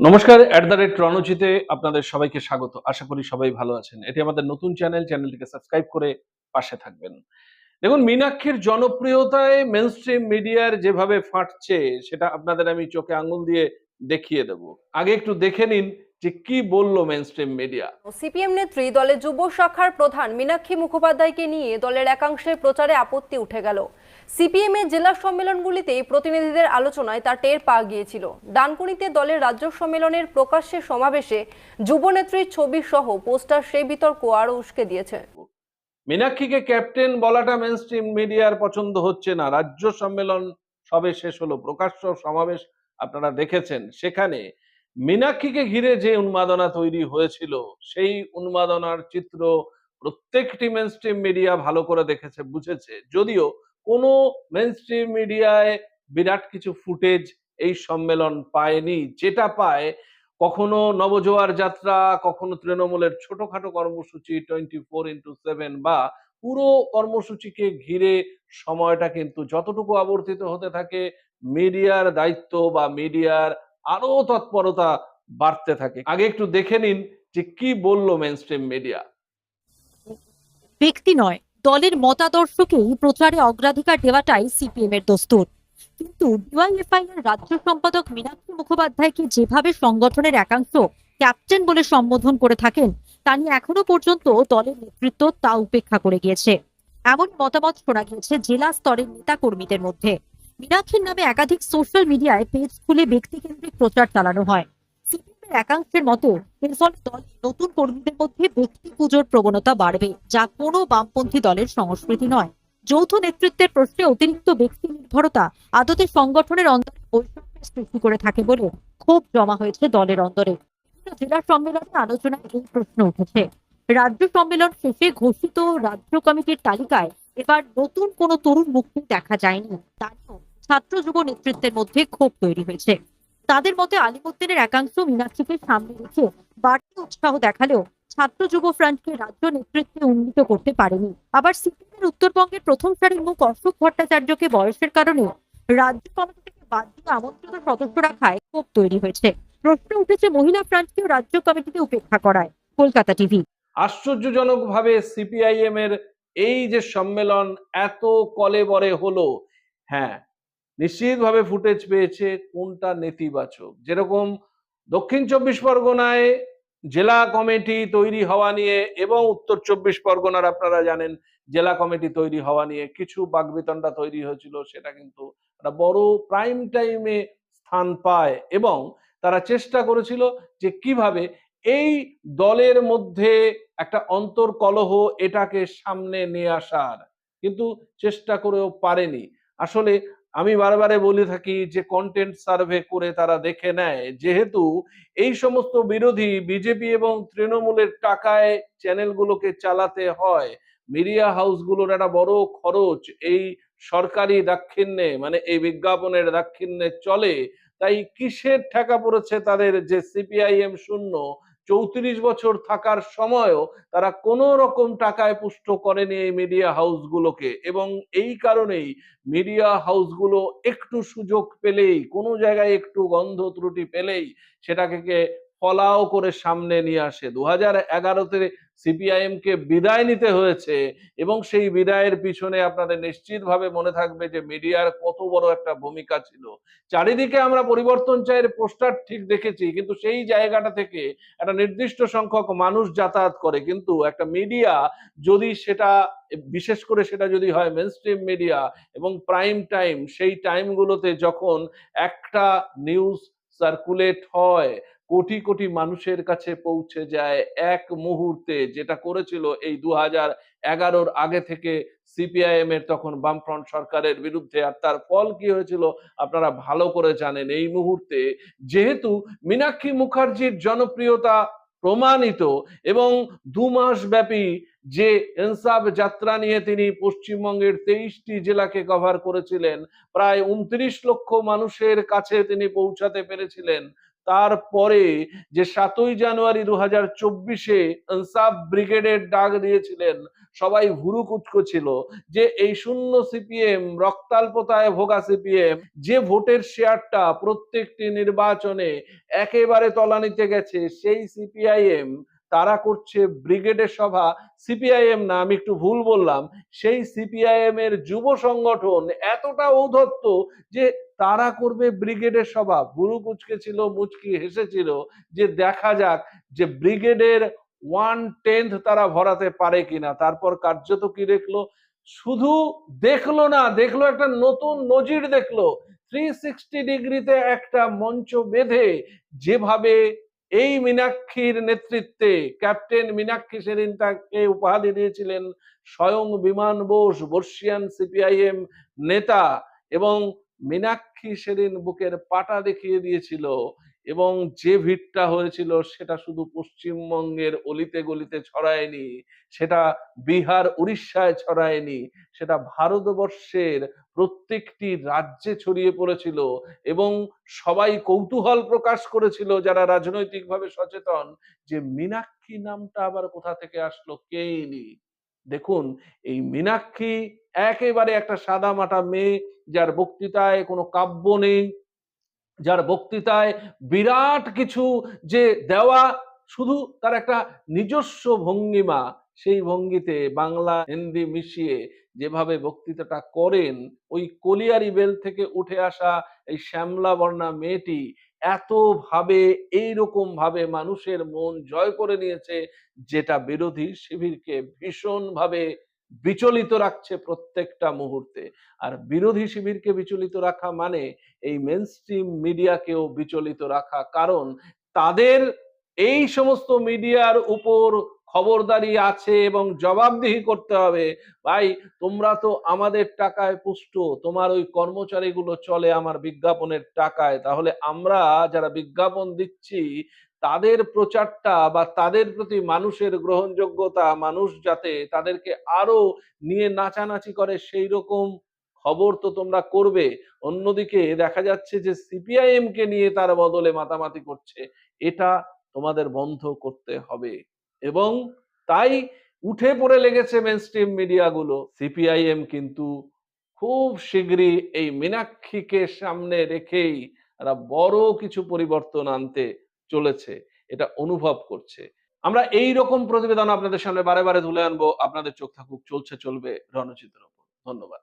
নমস্কার at the rate রণজিতে আপনাদের সবাইকে স্বাগত। আশা করি সবাই ভালো আছেন। এটি আমাদের নতুন চ্যানেল চ্যানেলটিকে সাবস্ক্রাইব করে পাশে থাকবেন। দেখুন, মীনাক্ষীর জনপ্রিয়তায় মেন স্ট্রিম মিডিয়ার যেভাবে ফাটছে, সেটা আপনাদের আমি চোখে আঙুল দিয়ে দেখিয়ে দেব। আগে একটু দেখে নিন যে কি বলল মেন স্ট্রিম মিডিয়া সিপিএম নেত্রী, দলের যুব শাখার প্রধান মীনাক্ষী মুখোপাধ্যায়কে নিয়ে দলের একাংশের প্রচারে আপত্তি উঠে গেল। সিপিএম এর জেলা সম্মেলনগুলিতে প্রতিনিধিদের আলোচনায় তা টের পাওয়া গিয়েছিল। ডানকুনিতে দলের রাজ্য সম্মেলনের প্রকাশ্যে সমাবেশে যুবনেত্রীর ছবি সহ পোস্টার সেই বিতর্ক আরও উস্কে দিয়েছে। মীনাক্ষীকে ক্যাপ্টেন বলাটা মেনস্ট্রিম মিডিয়ার পছন্দ হচ্ছে না। রাজ্য সম্মেলন সবে শেষ হলো, প্রকাশ্য সমাবেশ আপনারা দেখেছেন। সেখানে মীনাক্ষীকে ঘিরে যে উন্মাদনা তৈরি হয়েছিল, সেই উন্মাদনার চিত্র প্রত্যেকটি মেন স্ট্রিম মিডিয়া ভালো করে দেখেছে, বুঝেছে। যদিও কোনো মেন স্ট্রিম মিডিয়ায় বিরাট কিছু ফুটেজ এই সম্মেলন পায়নি। যেটা পায় কখনো নবজোয়ার যাত্রা, কখনো তৃণমূলের ছোটখাটো কর্মসূচি টোয়েন্টি ফোর ইন্টু সেভেন বা পুরো কর্মসূচিকে ঘিরে সময়টা কিন্তু যতটুকু আবর্তিত হতে থাকে মিডিয়ার দায়িত্ব বা মিডিয়ার আরও তৎপরতা বাড়তে থাকে। আগে একটু দেখে নিন যে কি বলল মেনস্ট্রিম মিডিয়া ব্যক্তি নয় দলের মতাদর্শকেই প্রচারে অগ্রাধিকার দেওয়াটাই সিপিএম এর দস্তুর। কিন্তু ডিওয়াইএফআই এর রাজ্য সম্পাদক মীনাক্ষী মুখোপাধ্যায়কে যেভাবে সংগঠনের একাংশ ক্যাপ্টেন বলে সম্বোধন করে থাকেন, তা নিয়ে এখনও পর্যন্ত দলের নেতৃত্ব তা উপেক্ষা করে গিয়েছে। এমন মতামত শোনা গিয়েছে জেলা স্তরের নেতা কর্মীদের মধ্যে। মীনাক্ষীর নামে একাধিক সোশ্যাল মিডিয়ায় পেজ খুলে ব্যক্তিকেন্দ্রিক প্রচার চালানো হয়। একাংশের মতো এর ফলে নতুন কর্মীদের মধ্যে ব্যক্তি পুজোর প্রবণতা বাড়বে, যা কোনো বামপন্থী দলের সংস্কৃতি নয়। যৌথ নেতৃত্বের প্রশ্নে অতিরিক্ত ব্যক্তি নির্ভরতা আদতে সংগঠনের অন্তরে বৈষম্যের সৃষ্টি করে থাকে বলে ক্ষোভ জমা হয়েছে দলের অন্তরে। জেলা সম্মেলনে আলোচনায় এই প্রশ্ন উঠেছে। রাজ্য সম্মেলন শেষে ঘোষিত রাজ্য কমিটির তালিকায় এবার নতুন কোনো তরুণ মুক্তি দেখা যায়নি। তা নিয়েও ছাত্র যুব নেতৃত্বের মধ্যে ক্ষোভ তৈরি হয়েছে। তাদের মতে আলিমুদ্দিনের একাংশ মীনাক্ষীকে সামনে রেখে বাড়তি উৎসাহ দেখালেও ছাত্র যুব ফ্রন্টকে রাজ্য নেতৃত্বে উন্নীত করতে পারেনি। আবার সিপিএমের উত্তরবঙ্গের প্রথম সারির মুখ অশোক ভট্টাচার্যকে বয়সের কারণে রাজ্য কমিটি থেকে বাদ দিয়ে আমন্ত্রিত সদস্য রাখায় ক্ষোভ তৈরি হয়েছে। প্রশ্ন উঠেছে, মহিলা ফ্রন্টকেও রাজ্য কমিটিতে উপেক্ষা করায়। কলকাতা টিভি। আশ্চর্যজনকভাবে সিপিআইএম এর এই যে সম্মেলন এত কলেবরে হলো হ্যাঁ নিশ্চিতভাবে ফুটেজ পেয়েছে কোনটা নেতিবাচক। যেরকম দক্ষিণ চব্বিশ পরগনায় জেলা কমিটি তৈরি হওয়া নিয়ে এবং উত্তর চব্বিশ পরগনার আপনারা জানেন জেলা কমিটি তৈরি হওয়া নিয়ে কিছু বাগবিতণ্ডা তৈরি হয়েছিল, সেটা কিন্তু একটা বড় প্রাইম টাইমে স্থান পায় এবং তারা চেষ্টা করেছিল যে কীভাবে এই দলের মধ্যে একটা অন্তর্কলহ এটাকে সামনে নিয়ে আসার। কিন্তু চেষ্টা করেও পারেনি। আসলে আমি বারবারে বলে থাকি যে কন্টেন্ট সার্ভে করে তারা দেখে নেয়। যেহেতু এই সমস্ত বিরোধী বিজেপি এবং তৃণমূলের টাকায় চ্যানেলগুলোকে চালাতে হয় মিডিয়া হাউসগুলোর একটা বড় খরচ এই সরকারি দাক্ষিণ্যে মানে এই বিজ্ঞাপনের দাক্ষিণ্যে চলে। তাই কিসের ঠেকা পড়েছে তাদের যে সিপিআইএম শূন্য চৌত্রিশ বছর থাকার সময়ও তারা কোনো রকম টাকায় পুষ্ট করেনি এই মিডিয়া হাউসগুলোকে এবং এই কারণেই মিডিয়া হাউসগুলো একটু সুযোগ পেলেই, কোনো জায়গায় একটু গন্ধ ত্রুটি পেলেই সেটাকে ফলাও করে সামনে নিয়ে আসে। দু হাজার এগারোতে সিপিআইএম কে বিদায় নিতে হয়েছে এবং সেই বিদায়ের পিছনে আপনাদের নিশ্চিতভাবে মনে থাকবে যে মিডিয়ার কত বড় একটা ভূমিকা ছিল। চারিদিকে আমরা পরিবর্তন চাইয়ের পোস্টার ঠিক দেখেছি, কিন্তু সেই জায়গাটা থেকে একটা নির্দিষ্ট সংখ্যক মানুষ যাতায়াত করে। কিন্তু একটা মিডিয়া যদি সেটা, বিশেষ করে সেটা যদি হয় মেন মিডিয়া এবং প্রাইম টাইম সেই টাইমগুলোতে যখন একটা নিউজ সার্কুলেট হয় কোটি কোটি মানুষের কাছে পৌঁছে যায় এক মুহূর্তে, যেটা করেছিল এই দু হাজার এগারোর আগে থেকে সিপিআইএম এর তখন বামফ্রন্ট সরকারের বিরুদ্ধে। আর তার ফল কি হয়েছিল আপনারা ভালো করে জানেন, এই মুহূর্তে যেহেতু মীনাক্ষী মুখার্জির জনপ্রিয়তা প্রমাণিত এবং দু মাস ব্যাপী যে এনসাব যাত্রা নিয়ে তিনি পশ্চিমবঙ্গের তেইশটি জেলাকে কভার করেছিলেন, প্রায় উনত্রিশ লক্ষ মানুষের কাছে তিনি পৌঁছাতে পেরেছিলেন। তারপরে যে সাতই জানুয়ারি দু হাজার চব্বিশে ইনসাফ ব্রিগেডের ডাক দিয়েছিলেন, সবাই ভুরু কুচকো ছিল যে এই শূন্য সিপিএম রক্তাল্পতায় ভোগা সিপিএম, যে ভোটের শেয়ারটা প্রত্যেকটি নির্বাচনে একেবারে তলানিতে গেছে, সেই সিপিআইএম তারা করছে ব্রিগেডের সভা। সিপিআইএম না, আমি একটু ভুল বললাম, সেই সিপিআইএম এর যুব সংগঠন এতটা ঔদ্ধত্য যে তারা করবে ব্রিগেডের সভা। বুড়ু কুচকে ছিল, মুচকি হেসেছিল যে দেখা যাক যে ব্রিগেডের ওয়ান টেন্থ তারা ভরাতে পারে কিনা। তারপর কার্যত কি দেখল? শুধু দেখল না, দেখল একটা নতুন নজির দেখল। থ্রি সিক্সটি ডিগ্রিতে একটা মঞ্চ বেঁধে যেভাবে এই মীনাক্ষীর নেতৃত্বে ক্যাপ্টেন মীনাক্ষী সেদিন তাকে উপাধি দিয়েছিলেন স্বয়ং বিমান বোস, বর্ষিয়ান সিপিআইএম নেতা এবং মীনাক্ষী সেদিন বুকের পাটা দেখিয়ে দিয়েছিল এবং যে ভিড়টা হয়েছিল সেটা শুধু পশ্চিমবঙ্গের অলিতে গলিতে ছড়ায়নি, সেটা বিহার উড়িষ্যায় ছড়ায়নি, সেটা ভারতবর্ষের প্রত্যেকটি রাজ্যে ছড়িয়ে পড়েছিল এবং সবাই কৌতূহল প্রকাশ করেছিল যারা রাজনৈতিকভাবে সচেতন যে মীনাক্ষী নামটা আবার কোথা থেকে আসলো কেইনি দেখুন, এই মীনাক্ষী একেবারে একটা সাদা মাটা মেয়ে যার বক্তৃতায় কোনো কাব্য নেই, যার বক্তৃতায় বিরাট কিছু যে দেওয়া, শুধু তার একটা নিজস্ব ভঙ্গিমা, সেই ভঙ্গিতে বাংলা, হিন্দি মিশিয়ে যেভাবে বক্তৃতাটা করেন, ওই কলিয়ারি বেল থেকে উঠে আসা এই শ্যামলা বর্ণা মেয়েটি এত ভাবে এইরকম ভাবে মানুষের মন জয় করে নিয়েছে, যেটা বিরোধী শিবিরকে ভীষণ ভাবে বিচলিত রাখছে প্রত্যেকটা মুহূর্তে। আর বিরোধী শিবিরকে বিচলিত রাখা মানে এই মেন স্ট্রিম মিডিয়াকেও বিচলিত রাখা। কারণ তাদের এই সমস্ত মিডিয়ার উপর খবরদারি আছে এবং জবাবদিহি করতে হবে। ভাই, তোমরা তো আমাদের টাকায় পুষ্ট, তোমার ওই কর্মচারীগুলো চলে আমার বিজ্ঞাপনের টাকায়। তাহলে আমরা যারা বিজ্ঞাপন দিচ্ছি তাদের প্রচারটা বা তাদের প্রতি মানুষের গ্রহণযোগ্যতা, মানুষ যাতে তাদেরকে আরও নিয়ে নাচানাচি করে, সেই রকম খবর তো তোমরা করবে। অন্যদিকে দেখা যাচ্ছে যে সিপিআইএম কে নিয়ে তার বদলে মাতামাতি করছে। এটা তোমাদের বন্ধ করতে হবে। এবং তাই উঠে পড়ে লেগেছে মেন স্ট্রিম মিডিয়াগুলো সিপিআইএম কিন্তু খুব শীঘ্রই এই মীনাক্ষীকে সামনে রেখেই একটা বড় কিছু পরিবর্তন আনতে চলেছে, এটা অনুভব করছে। আমরা এই রকম প্রতিবেদন আপনাদের সামনে বারে বারে তুলে আনব, আপনাদের চোখ থাকুক, চলছে, চলবে রণচিত্র ধন্যবাদ।